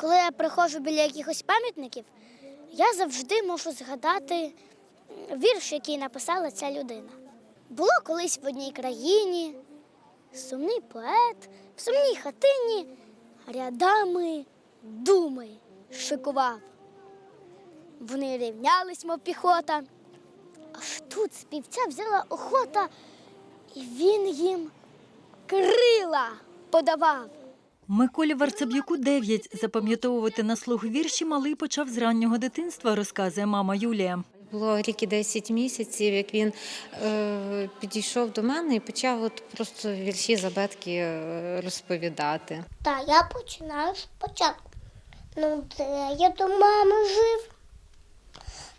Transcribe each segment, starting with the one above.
коли я приходжу біля якихось пам'ятників, я завжди можу згадати вірш, який написала ця людина. Було колись в одній країні сумний поет, в сумній хатині рядами думи шикував. Вони рівнялись, мов піхота. Аж тут співця взяла охота, і він їм крила подавав. Миколі Варцеб'юку 9. Запам'ятовувати на слух вірші малий почав з раннього дитинства, розказує мама Юлія. Було рік і 10 місяців, як він е, підійшов до мене і почав от просто вірші забетки е, розповідати. Та я починаю спочатку. Ну, де я до мами жив.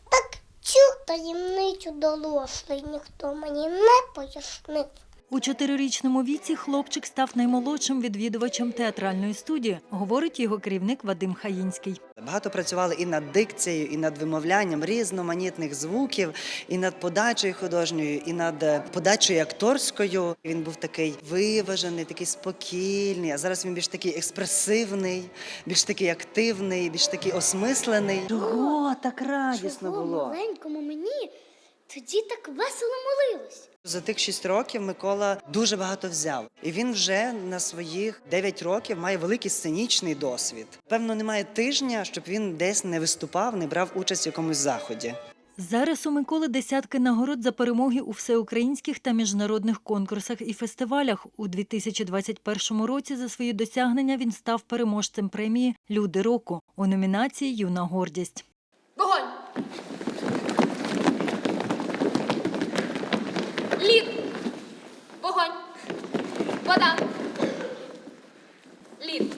Так цю таємницю дорослий ніхто мені не пояснив. У чотирирічному віці хлопчик став наймолодшим відвідувачем театральної студії, говорить його керівник Вадим Хаїнський. Багато працювали і над дикцією, і над вимовлянням різноманітних звуків, і над подачею художньою, і над е, подачею акторською. Він був такий виважений, такий спокійний. А зараз він більш такий експресивний, більш такий активний, більш такий осмислений. Чого так радісно Чого було? маленькому мені тоді так весело молилось. За тих шість років Микола дуже багато взяв, і він вже на своїх 9 років має великий сценічний досвід. Певно, немає тижня, щоб він десь не виступав, не брав участь в якомусь заході. Зараз у Миколи десятки нагород за перемоги у всеукраїнських та міжнародних конкурсах і фестивалях. У 2021 році за свої досягнення він став переможцем премії Люди року у номінації Юна гордість. Лід!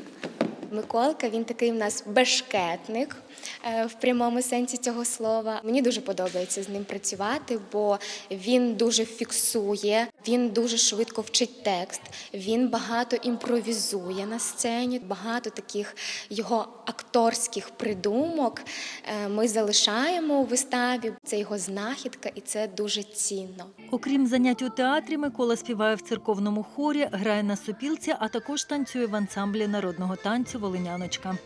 Миколка він такий в нас бешкетник в прямому сенсі цього слова. Мені дуже подобається з ним працювати, бо він дуже фіксує, він дуже швидко вчить текст, він багато імпровізує на сцені. Багато таких його акторських придумок е, ми залишаємо у виставі. Це його знахідка, і це дуже цінно. Окрім занять у театрі, Микола співає в церковному хорі, грає на сопілці, а також танцює в ансамблі народного танцю Волиняночка.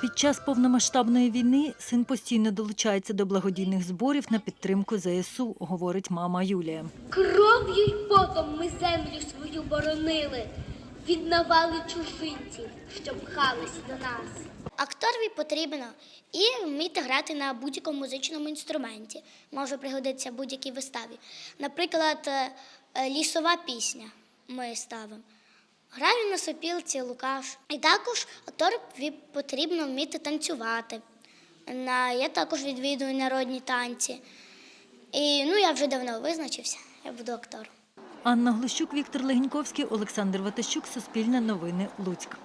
Під час повномасштабної війни син постійно долучається до благодійних зборів на підтримку ЗСУ, говорить мама Юлія. Кров'ю й потом ми землю свою боронили від навали чужинців, що пхались до нас. Акторові потрібно і вміти грати на будь-якому музичному інструменті. Може пригодитися будь-якій виставі. Наприклад, е, лісова пісня ми ставимо. Граю на сопілці Лукаш. І також акторові потрібно вміти танцювати. Я також відвідую народні танці. І ну, я вже давно визначився, я буду актором. Анна Глущук, Віктор Легіньковський, Олександр Ватищук, Суспільне новини, Луцьк.